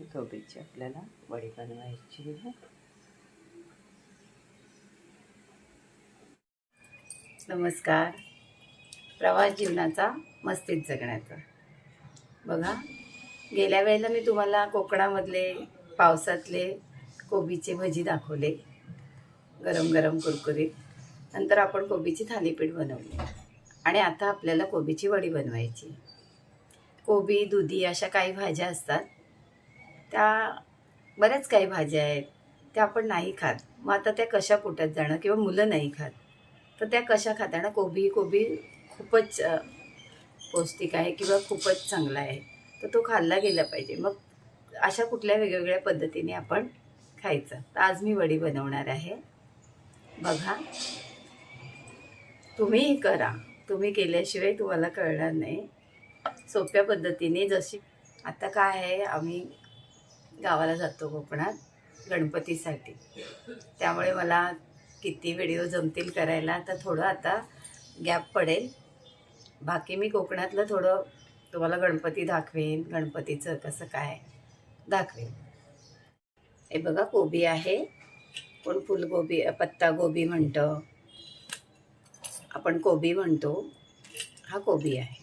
कोबीची आपल्याला वडी बनवायची आहे. नमस्कार. प्रवास जीवनाचा मस्तीत जगण्याचा. बघा गेल्या वेळेला मी तुम्हाला कोकणामधले पावसातले कोबीचे भजी दाखवले. गरम गरम कुरकुरीत. नंतर आपण कोबीची थालीपीठ बनवली. आणि आता आपल्याला कोबीची वडी बनवायची. कोबी दुधी अशा काही भाज्या असतात त्या बऱ्याच काही भाज्या आहेत त्या आपण नाही खात. मग आता त्या कशा पोटात जाणं? किंवा मुलं नाही खात. तर त्या कशा खाताना कोबी कोबी खूपच पौष्टिक आहे किंवा खूपच चांगला आहे. तर तो खाल्ला गेला पाहिजे. मग अशा कुठल्या वेगवेगळ्या पद्धतीने आपण खायचं? तर आज मी वडी बनवणार आहे. बघा. तुम्हीही करा. तुम्ही केल्याशिवाय तुम्हाला कळणार नाही. सोप्या पद्धतीने जशी आता काय आहे आम्ही गावाला जातो कोकणात गणपतीसाठी. त्यामुळे मला किती व्हिडिओ जमतील करायला तर थोडं आता गॅप पडेल. बाकी मी कोकणातलं थोडं तुम्हाला गणपती दाखवेन गणपतीचं कसं काय दाखवेन. हे बघा कोबी आहे. कोण फुलगोबी पत्ता गोबी म्हणतं. आपण कोबी म्हणतो. हा कोबी आहे.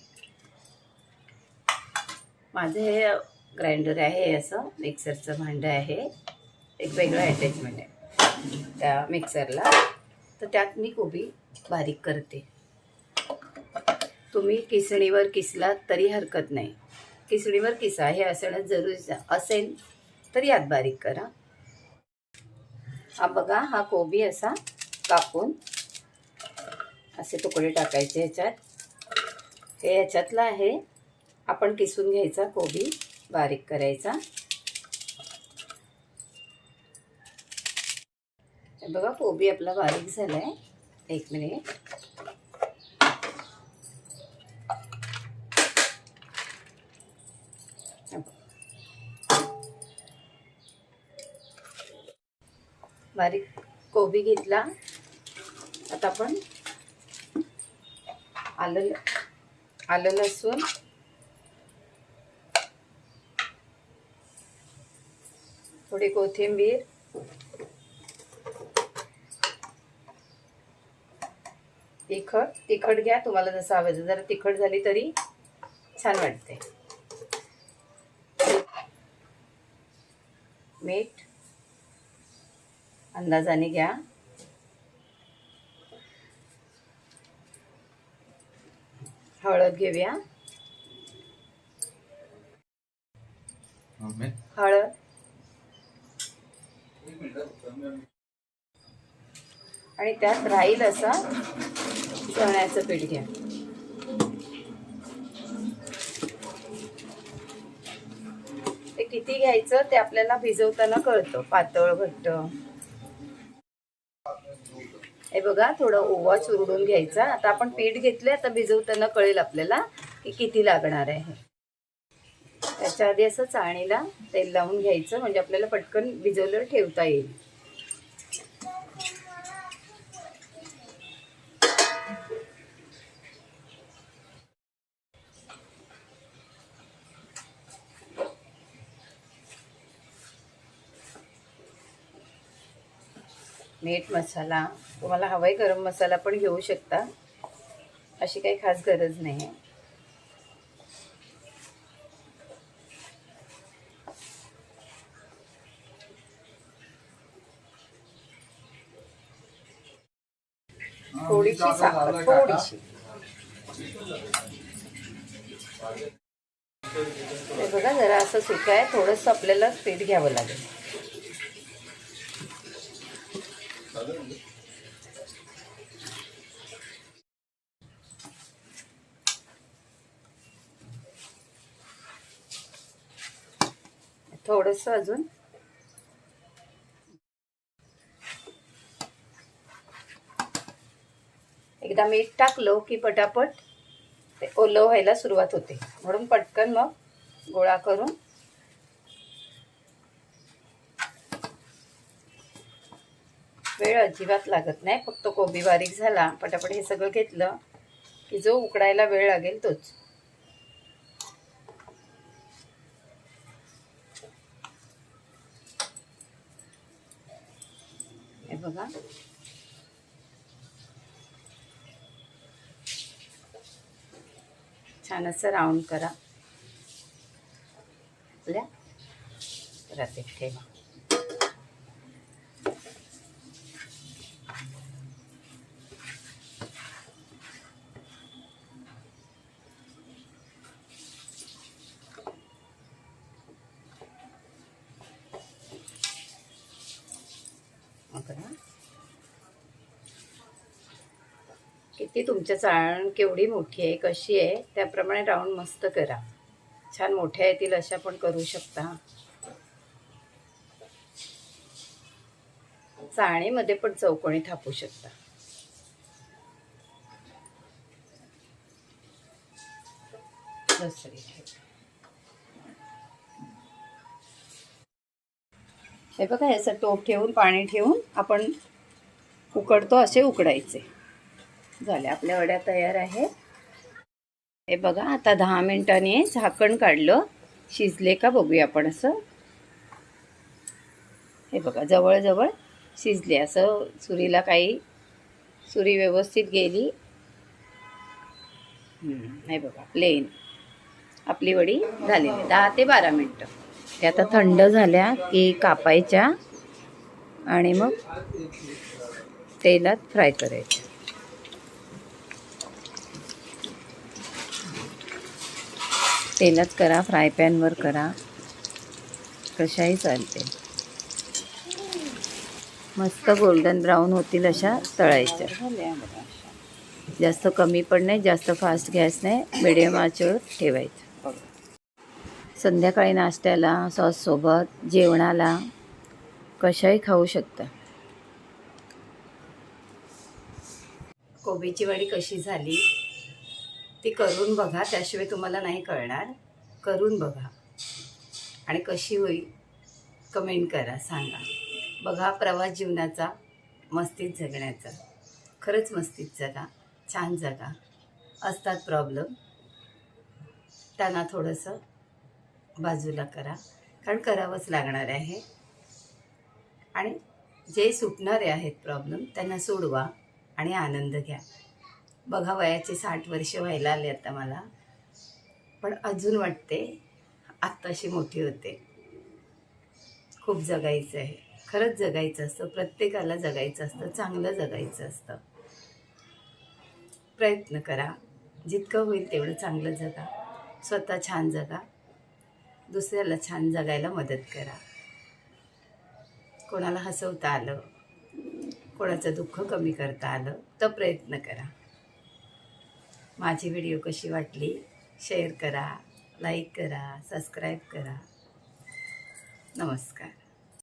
माझं हे ग्राइंडर आहे असं मिक्सरचं भांडं आहे. एक वेगळं अटॅचमेंट आहे. त्या मिक्सरला. तर त्यात मी कोबी बारीक करते. तुम्ही किसणीवर किसला तरी हरकत नाही. किसणीवर किसा हे असणं जरुरीचं असेल तर यात बारीक करा. हा बघा हा कोबी असा कापून असे तुकडे टाकायचे ह्याच्यात. हे ह्याच्यातला आहे. आपण किसून घ्यायचा कोबी. बारीक करायचा. बघा कोबी आपला बारीक झाला आहे एक मिनिट. बारीक कोबी घेतला. आता आपण आलं आलं लसूण. थोडी कोथिंबीर. तिखट तिखट घ्या तुम्हाला जसं हवं जरा तिखट झाली तरी छान वाटते मीठ अंदाजाने घ्या. हळद घेऊया. हळद. आणि त्यात राहील असा चण्याचं पीठ घ्या. ते किती घ्यायचं ते आपल्याला भिजवताना कळतं पातळ घट्ट. हे बघा थोडं ओवा चुरडून घ्यायचा. आता आपण पीठ घेतले आता भिजवताना कळेल आपल्याला की किती लागणार आहे त्याच्या आधी असं चाळणीला तेल लावून घ्यायचं म्हणजे आपल्याला पटकन भिजवलं ठेवता येईल. मीठ मसाला तुम्हाला हवाय गरम मसाला पण घेऊ शकता. अशी काही खास गरज नाही आहे. थोडीशी साखर थोडीशी. हे बघा जरा असं सुकं आहे थोडंसं आपल्याला पीठ घ्यावं लागेल. थोडंसं अजून एकदा मीठ टाकलो की पटापट ते ओलं व्हायला सुरुवात होते. म्हणून पटकन मग गोळा करून वेळ अजिबात लागत नाही. फक्त कोबी बारीक झाला. पटापट हे सगळं घेतलं की जो उकडायला वेळ लागेल तोच. हे बघा. छान असं राऊंड करा. आपल्या. रात्री ठेवा बघा किती तुमच्या चाळण केवढी मोठी आहे कशी आहे त्याप्रमाणे राऊंड मस्त करा. छान मोठ्या येतील अशा पण करू शकता. चाळणीमध्ये पण चौकोणी थापू शकता. हे बघा याचं टोप ठेवून पाणी ठेवून आपण उकडतो असे उकडायचे. झाले. आपल्या वड्या तयार आहे. हे बघा आता दहा मिनिटांनी झाकण काढलं. शिजले का बघूया आपण असं. हे बघा जवळजवळ शिजले. असं सुरीला काही सुरी व्यवस्थित गेली. हे बघा प्लेन आपली वडी झालेली. आहे. दहा ते बारा मिनटं. ते आता थंड झाल्या की कापायच्या आणि मग तेलात फ्राय करायच्या. तेलात करा फ्राय पॅनवर करा. कशाही चालते. मस्त गोल्डन ब्राऊन होतील अशा तळायच्या. जास्त कमी पण नाही जास्त फास्ट गॅस नाही मिडियम आचेवर ठेवायचं. संध्याकाळी नाश्त्याला सॉससोबत जेवणाला कशाही खाऊ शकता. कोबीची वडी कशी झाली? ती करून बघा त्याशिवाय तुम्हाला नाही कळणार. करून बघा. आणि कशी होईल कमेंट करा सांगा. बघा प्रवास जीवनाचा मस्तीत जगण्याचा. खरंच मस्तीत जगा छान जगा. असतात प्रॉब्लेम त्यांना थोडंसं बाजूला करा. कारण करावंच लागणार आहे. आणि जे सुटणारे आहेत प्रॉब्लेम त्यांना सोडवा आणि आनंद घ्या. बघा वयाचे साठ वर्ष व्हायला आले आता मला. पण अजून वाटते आत्ताशी मोठी होते. खूप जगायचं आहे. खरंच जगायचं असतं. प्रत्येकाला जगायचं असतं. चांगलं जगायचं असतं. प्रयत्न करा. जितकं होईल तेवढं चांगलं जगा. स्वतः छान जगा. दुसऱ्याला छान जगायला मदत करा. कोणाला हसवता आलं कोणाचं दुःख कमी करता आलं तर प्रयत्न करा. माझी व्हिडिओ कशी वाटली? शेअर करा लाईक करा सबस्क्राईब करा. नमस्कार.